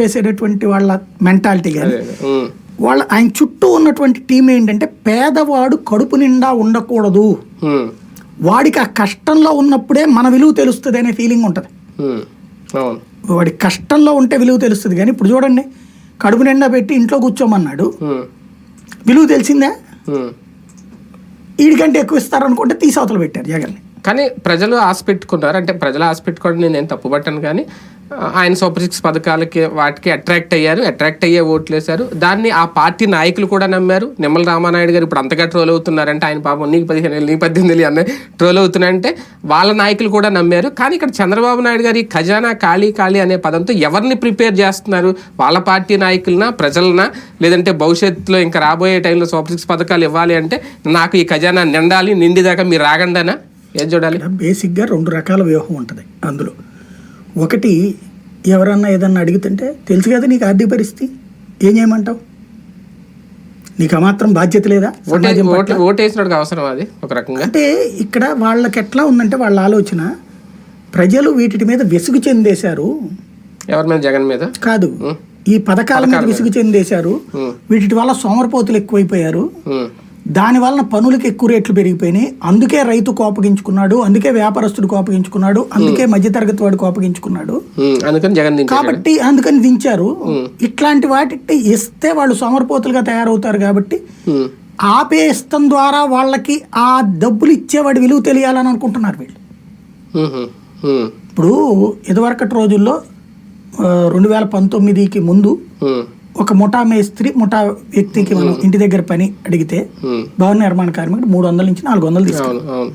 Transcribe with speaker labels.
Speaker 1: చేసేటటువంటి వాళ్ళ మెంటాలిటీ కానీ వాళ్ళ ఆయన చుట్టూ ఉన్నటువంటి టీం ఏంటంటే పేదవాడు కడుపు నిండా ఉండకూడదు. వాడికి ఆ కష్టంలో ఉన్నప్పుడే మన విలువ తెలుస్తుంది అనే ఫీలింగ్ ఉంటుంది. వాడి కష్టంలో ఉంటే విలువ తెలుస్తుంది కానీ ఇప్పుడు చూడండి కడుపు నిండా పెట్టి ఇంట్లో కూర్చోమన్నాడు. విలువ తెలిసిందే. వీడికంటే ఎక్కువ ఇస్తారనుకుంటే తీసి అవతల పెట్టారు జగన్ని.
Speaker 2: కానీ ప్రజలు ఆశ పెట్టుకున్నారు అంటే ప్రజలు ఆశ పెట్టుకోవడం నేను ఏం తప్పుపట్టాను కానీ ఆయన సూపర్ సిక్స్ పథకాలకి వాటికి అట్రాక్ట్ అయ్యారు. అట్రాక్ట్ అయ్యే ఓట్లు వేశారు. దాన్ని ఆ పార్టీ నాయకులు కూడా నమ్మారు. నిమ్మల రామానాయుడు గారు ఇప్పుడు అంతగా ట్రోల్ అవుతున్నారంటే ఆయన పాపం నీకు పదిహేను ఏళ్ళు నీకు పద్దెనిమిది ఏళ్ళు అన్న ట్రోల్ అవుతున్నాయంటే వాళ్ళ నాయకులు కూడా నమ్మారు. కానీ ఇక్కడ చంద్రబాబు నాయుడు గారి ఖజానా ఖాళీ ఖాళీ అనే పదంతో ఎవరిని ప్రిపేర్ చేస్తున్నారు? వాళ్ళ పార్టీ నాయకులనా ప్రజలనా? లేదంటే భవిష్యత్తులో ఇంకా రాబోయే టైంలో సూపర్ సిక్స్ పథకాలు ఇవ్వాలి అంటే నాకు ఈ ఖజానా నిండాలి నిండిదాకా మీరు రాగండానా? ఏం చూడాలి?
Speaker 1: బేసిక్గా రెండు రకాల వ్యూహం ఉంటుంది అందులో. ఒకటి ఎవరన్నా ఏదన్నా అడుగుతుంటే తెలుసు కదా నీకు ఆర్థిక పరిస్థితి ఏం చేయమంటావు? నీకు ఆ మాత్రం బాధ్యత లేదా
Speaker 2: అవసరం అది ఒక రకంగా?
Speaker 1: అంటే ఇక్కడ వాళ్ళకి ఎట్లా ఉందంటే వాళ్ళ ఆలోచన ప్రజలు వీటి మీద విసుగు చెందేశారు.
Speaker 2: ఎవరి మీద? జగన్ మీద?
Speaker 1: కాదు. ఈ పథకాల మీద విసుగు చెందేశారు. వీటి వల్ల సోమరపోతులు ఎక్కువైపోయారు. దాని వలన పనులకు ఎక్కువ రేట్లు పెరిగిపోయినాయి. అందుకే రైతు కోపగించుకున్నాడు అందుకే వ్యాపారస్తుడు కోపగించుకున్నాడు అందుకే మధ్యతరగతి వాడు కోపగించుకున్నాడు. కాబట్టి అందుకని దించారు. ఇట్లాంటి వాటి ఇస్తే వాళ్ళు సోమరపోతులుగా తయారవుతారు కాబట్టి
Speaker 2: ఉమ్,
Speaker 1: ఆపేస్తం ద్వారా వాళ్ళకి ఆ డబ్బులు ఇచ్చేవాడి విలువ తెలియాలని అనుకుంటున్నారు వీళ్ళు. ఇప్పుడు ఇదివరకటి రోజుల్లో రెండు వేల పంతొమ్మిదికి ముందు ఒక ముఠా మేస్త్రి ముఠా వ్యక్తికి మనం ఇంటి దగ్గర పని అడిగితే. భవన నిర్మాణ కార్మికుడు మూడు వందల నుంచి నాలుగు వందలు తీసుకు
Speaker 2: అవును అవును.